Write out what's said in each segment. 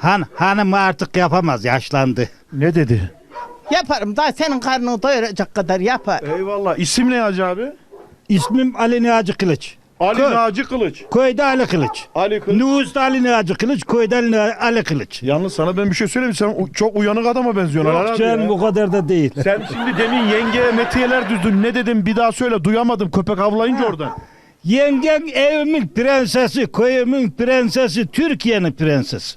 Han, hanım artık yapamaz yaşlandı. Ne dedi? Yaparım daha senin karnını doyuracak kadar yapar. Eyvallah. İsim ne Hacı abi? İsmim Ali Niyazi Kılıç. Ali Köy. Naci Kılıç. Köyde Ali Kılıç. Ali Kılıç. Nüfusta Ali Niyazi Kılıç, köyde Ali, Ali Kılıç. Yalnız sana ben bir şey söyleyeyim. Sen u- çok uyanık adama benziyorsun. Yok abi canım ya. bu kadar da değil. Sen şimdi demin yengeye metiyeler düzdün. Ne dedim bir daha söyle. Duyamadım köpek avlayınca oradan. Yengem evimin prensesi, köyümün prensesi, Türkiye'nin prensesi.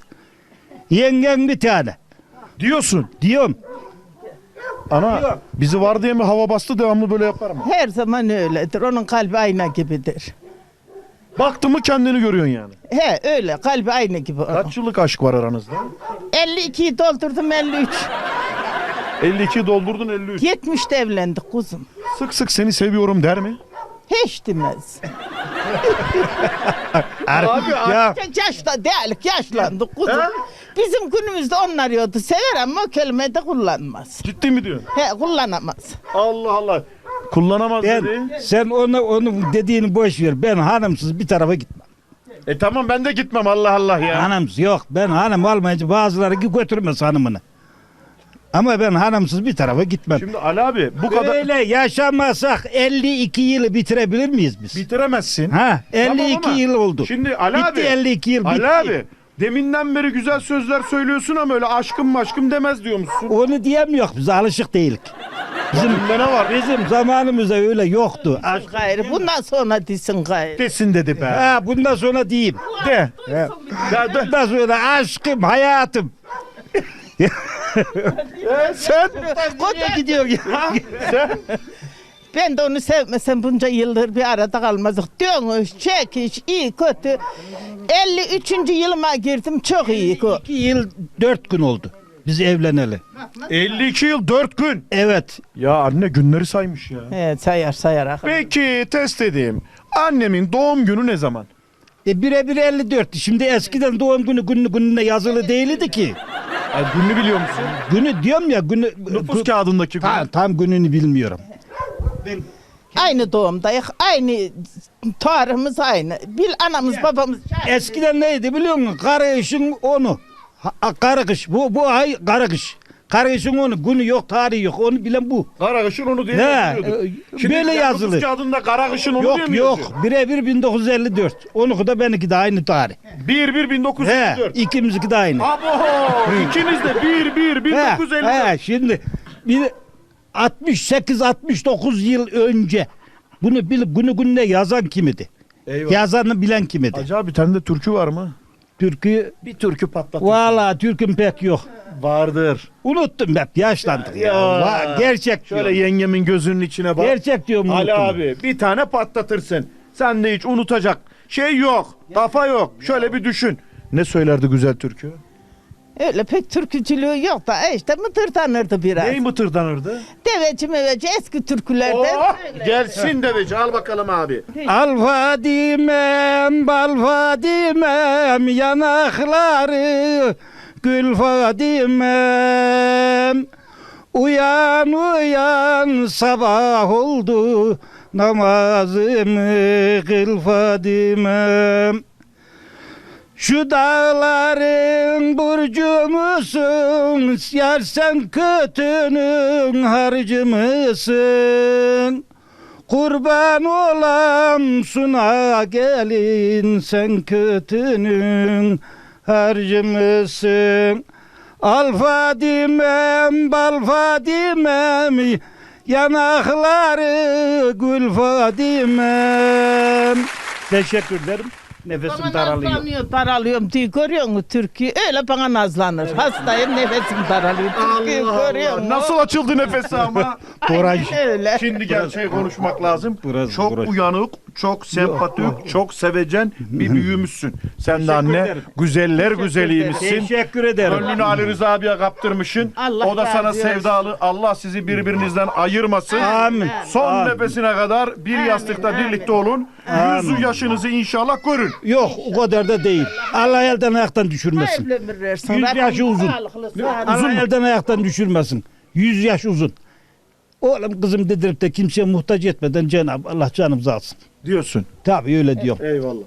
Yengem bir tane. Diyorsun. Diyorum. Ana bizi var diye mi hava bastı devamlı böyle yapar mı? Her zaman öyledir. Onun kalbi ayna gibidir. Baktın mı kendini görüyorsun yani. He öyle kalbi ayna gibi. onun. Kaç yıllık aşk var aranızda? 52'yi doldurdum 53. 52 doldurdun 53. 70'te evlendik kuzum. Sık sık seni seviyorum der mi? Hiç demez. Abi, ya, Yaşta değerlik yaşlandık kuzum. Bizim günümüzde onlar yoktu. Sever ama o kelimeyi de kullanmaz. Ciddi mi diyorsun? He kullanamaz. Allah Allah. Kullanamaz ben, dedi. sen onu, onun dediğini boş ver. Ben hanımsız bir tarafa gitmem. E tamam ben de gitmem Allah Allah ya. Hanımsız yok. Ben hanım olmayınca bazıları götürmez hanımını. Ama ben hanımsız bir tarafa gitmem. Şimdi Ali abi bu kadar Böyle yaşamasak 52 yılı bitirebilir miyiz biz? bitiremezsin. Ha 52 Tamam ama yıl oldu. Şimdi Ali bitti abi. 52 yıl bitti. Ali abi deminden beri güzel sözler söylüyorsun ama öyle aşkım maşkım demez diyormuşsun. Onu diyemiyor biz alışık değilik. Bizim Bunda ne var? bizim zamanımızda öyle yoktu. Aşk- Gayrı bundan sonra desin gayrı. Desin dedi be. Ha bundan sonra diyeyim. De. Ha. Bundan sonra aşkım hayatım. Sen Koca gidiyor. sen Ben de onu sevmesem bunca yıldır bir arada kalmazdık. Dönüş, çekiş, iyi kötü. 53. yılıma girdim çok iyi. 2 yıl 4 gün oldu. Biz evleneli. 52 yıl 4 gün. Evet. Ya anne günleri saymış ya. Evet sayar sayarak. Peki test edeyim. Annemin doğum günü ne zaman? E birebir 54. Şimdi eskiden doğum günü günü gününe yazılı değildi ki. Ay, gününü biliyor musun? Günü diyorum ya günü Nüfus gü- kağıdındaki gün. tam, tam gününü bilmiyorum. Aynı doğumdayız. Aynı tarihimiz aynı. Bil anamız babamız. Eskiden neydi biliyor musun? Karışın onu. Ha, karıkış. Bu bu ay karıkış. Karışın onu. Günü yok, tarihi yok. Onu bilen bu. Karagışın onu diye Ne? yazıyordu. Ee, Şimdi böyle yazılı. Nüfus kağıdında Karagışın onu diye Yok mi yok. yazıyor? Birebir 1954. Onunki de benimki de aynı tarih. 1 1 He, 1954. ikimizki de aynı. Abo ikiniz de 1 1 He, 1954. he, şimdi bir 68 69 yıl önce bunu bil, günü gününe yazan kimidi? Eyvallah. Yazanı bilen kimidi? Hacı abi tende türkü var mı? Türkü Bir türkü patlat. Valla Türk'ün pek yok. Vardır. Unuttum hep yaşlandık ya. Ya. Va- gerçek Şöyle diyorum. yengemin gözünün içine bak. Gerçek diyorum Ali unuttum. abi bir tane patlatırsın. Sen de hiç unutacak şey yok. Kafa yok. Şöyle bir düşün. Ne söylerdi güzel türkü? Öyle pek türkücülüğü yok da işte mıtır tanırdı biraz. Ney mıtırdanırdı? Deveci meveci eski türkülerden. Oh, gelsin deveci al bakalım abi. Al Fadimem, bal Fadimem, yanakları gül Fadimem. Uyan uyan sabah oldu namazımı kıl Fadimem. Şu dağların burcu musun? Yar sen kötünün harcı mısın? Kurban olam suna gelin sen kötünün harcı mısın? Al Fadimem bal Fadimem yanakları gül Fadimem. Teşekkür ederim. Nefesim Bana daralıyor. nazlanıyor, daralıyorum diye görüyor musun Türkiye? Öyle bana nazlanır. Hastayım nefesim daralıyor. Türkiye görüyor musun? Nasıl açıldı nefesi ama? Öyle. Şimdi gerçeği konuşmak lazım. Burası, çok burası. uyanık, çok sempatik, çok sevecen bir büyümüşsün. Sen de anne ederim. güzeller güzeliymişsin. Teşekkür ederim. Gönlünü Ali Rıza abiye kaptırmışsın. Allah o da sana sevdalı. Allah sizi birbirinizden ayırmasın. Amin. Son Amin. nefesine kadar bir yastıkta amin. birlikte olun. Yüzü yaşınızı inşallah görün. Yok o kadar da değil. Allah elden ayaktan düşürmesin. Yüz yaşı uzun. Allah elden ayaktan düşürmesin. Yüz yaş uzun. Oğlum kızım dedirip de kimseye muhtaç etmeden Cenab-ı Allah canımızı alsın diyorsun. Tabii öyle diyorum. Eyvallah.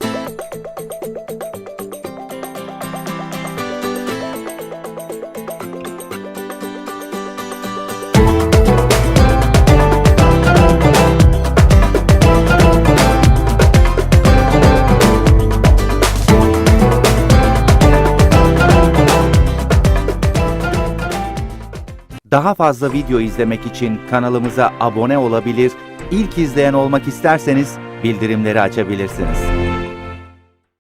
Daha fazla video izlemek için kanalımıza abone olabilir, ilk izleyen olmak isterseniz bildirimleri açabilirsiniz.